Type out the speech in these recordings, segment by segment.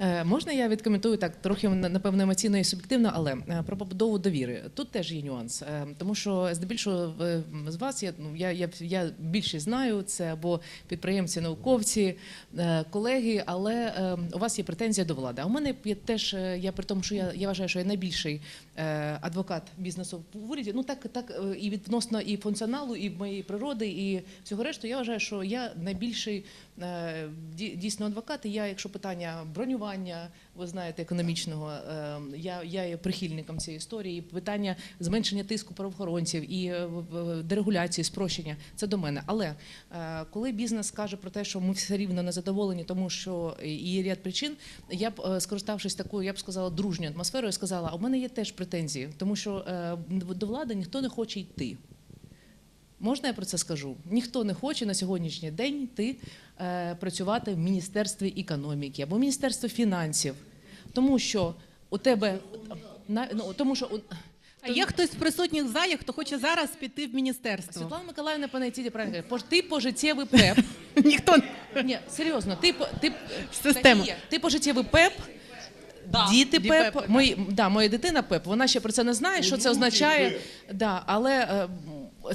Е, Можна я відкоментую так трохи на- напевно емоційно і суб'єктивно, але е, про побудову довіри тут теж є нюанс, Е, тому що здебільшого з вас я ну я, я, я більше знаю це або підприємці, науковці, колеги, але у вас є претензія до влади. А у мене є теж я при тому, що я, я вважаю, що я найбільший адвокат бізнесу в уряді. Ну так так і відносно і функціоналу, і моєї природи, і всього решту. Я вважаю, що я найбільший дійсно адвокат. І я, якщо питання бронювання, ви знаєте, економічного, е, я, я є прихильником цієї історії. Питання зменшення тиску правоохоронців і е, дерегуляції, спрощення це до мене. Але е, коли бізнес каже про те, що ми все рівно не задоволені, тому що є ряд причин, я б е, скориставшись такою, я б сказала, дружньою атмосферою, сказала: у мене є теж претензії, тому що до влади ніхто не хоче йти. Можна я про це скажу? Ніхто не хоче на сьогоднішній день йти е, працювати в міністерстві економіки або міністерстві фінансів, тому що у тебе на ну тому, що у- А є хтось з присутніх в залі, хто хоче зараз піти в міністерство? Світлана Миколаївна Панайтіді правильно каже, «Пож- ти пожиттєвий ПЕП. Ніхто Ні, серйозно, ти по- ти Система. Ти пожиттєвий ПЕП. Діти Ді ПЕП, мої, да, моя дитина ПЕП, вона ще про це не знає, що це означає. Да, але е,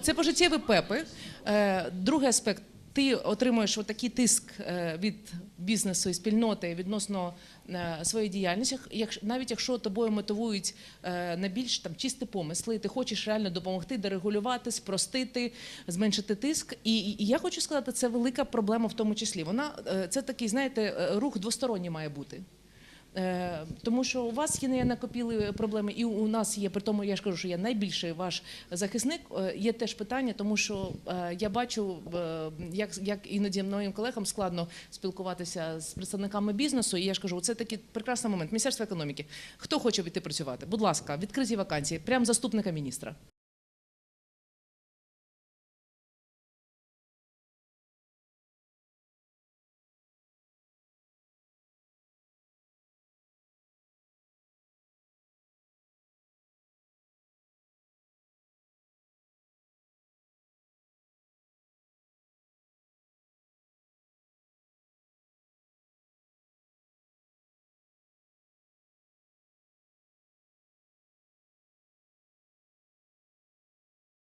це пожиттєві ПЕПи. Е, другий аспект. Ти отримуєш отакий тиск е, від бізнесу і спільноти відносно е, своєї діяльності, навіть якщо тобою мотивують на більш там чисті помисли, ти хочеш реально допомогти, дерегулювати, спростити, зменшити тиск. І, і я хочу сказати, це велика проблема в тому числі. Вона це такий, знаєте, рух двосторонній має бути. Е, Тому що у вас є накопіли проблеми, і у нас є, при тому я ж кажу, що я найбільший ваш захисник. е, Є теж питання, тому що е, я бачу, як, як іноді моїм колегам складно спілкуватися з представниками бізнесу. І я ж кажу, це такий прекрасний момент. Міністерство економіки. Хто хоче піти працювати? Будь ласка, відкриті вакансії, прямо заступника міністра.